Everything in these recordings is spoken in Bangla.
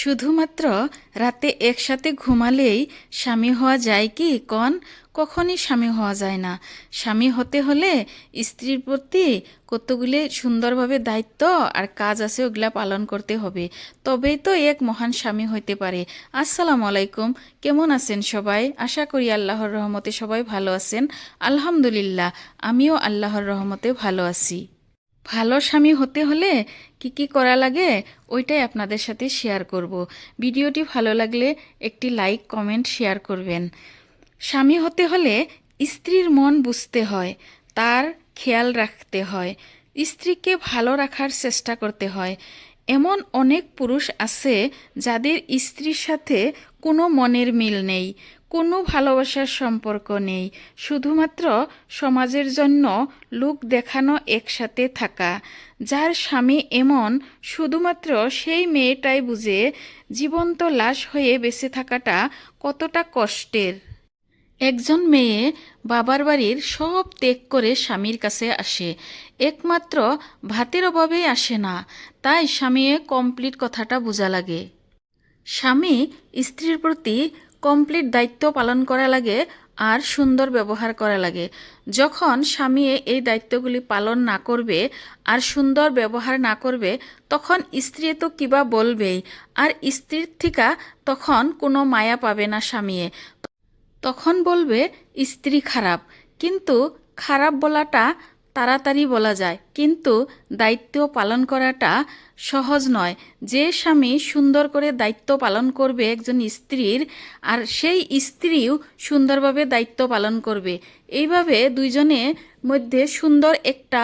শুধুমাত্র রাতে একসাথে ঘুমালেই স্বামী হওয়া যায় কি? কন, কখনই স্বামী হওয়া যায় না। স্বামী হতে হলে স্ত্রীর প্রতি কতগুলি সুন্দরভাবে দায়িত্ব আর কাজ আছে, ওগুলা পালন করতে হবে। তবেই তো এক মহান স্বামী হইতে পারে। আসসালামু আলাইকুম। কেমন আছেন সবাই? আশা করি আল্লাহর রহমতে সবাই ভালো আছেন। আলহামদুলিল্লাহ, আমিও আল্লাহর রহমতে ভালো আছি। ভালো স্বামী হতে হলে কি কি করা লাগে, ওইটাই আপনাদের সাথে শেয়ার করব। ভিডিওটি ভালো লাগলে একটি লাইক কমেন্ট শেয়ার করবেন। স্বামী হতে হলে স্ত্রীর মন বুঝতে হয়, তার খেয়াল রাখতে হয়, স্ত্রীকে ভালো রাখার চেষ্টা করতে হয়। এমন অনেক পুরুষ আছে যাদের স্ত্রীর সাথে কোনো মনের মিল নেই কোনো ভালোবাসার সম্পর্ক নেই, শুধুমাত্র সমাজের জন্য লোক দেখানো একসাথে থাকা। যার স্বামী এমন, শুধুমাত্র সেই মেয়েটাই বুঝে জীবন্ত লাশ হয়ে বেঁচে থাকাটা কতটা কষ্টের। একজন মেয়ে বাবার বাড়ির সব ত্যাগ করে স্বামীর কাছে আসে, একমাত্র ভাতের অভাবেই আসে না, তাই স্বামী কমপ্লিট কথাটা বোঝা লাগে। স্বামী স্ত্রীর প্রতি কমপ্লিট দায়িত্ব পালন করা লাগে আর সুন্দর ব্যবহার করা লাগে। যখন স্বামী এই দায়িত্বগুলি পালন না করবে আর সুন্দর ব্যবহার না করবে, তখন স্ত্রী তো কিবা বলবেই? আর স্ত্রীর থিকা তখন কোনো মায়া পাবে না স্বামীয়ে তখন বলবে, স্ত্রী খারাপ। কিন্তু খারাপ বলাটা তাড়াতাড়ি বলা যায়। কিন্তু দায়িত্ব পালন করাটা সহজ নয়। যে স্বামী সুন্দর করে দায়িত্ব পালন করবে একজন স্ত্রীর, আর সেই স্ত্রীও সুন্দরভাবে দায়িত্ব পালন করবে। এইভাবে দুইজনে মধ্যে সুন্দর একটা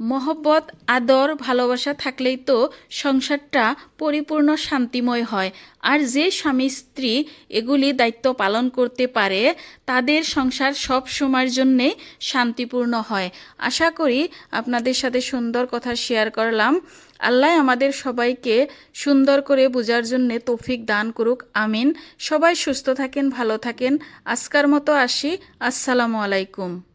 মহব্বত, আদর, ভালোবাসা থাকলেই তো সংসারটা পরিপূর্ণ শান্তিময় হয়। আর যে স্বামী, স্ত্রী এগুলি দায়িত্ব পালন করতে পারে, তাদের সংসার সব সময়ের জন্যে শান্তিপূর্ণ হয়। আশা করি আপনাদের সাথে সুন্দর কথা শেয়ার করলাম। আল্লাহ আমাদের সবাইকে সুন্দর করে বোঝার জন্যে তৌফিক দান করুক, আমিন। সবাই সুস্থ থাকেন, ভালো থাকেন। আজকার মতো আসি। আসসালামু আলাইকুম।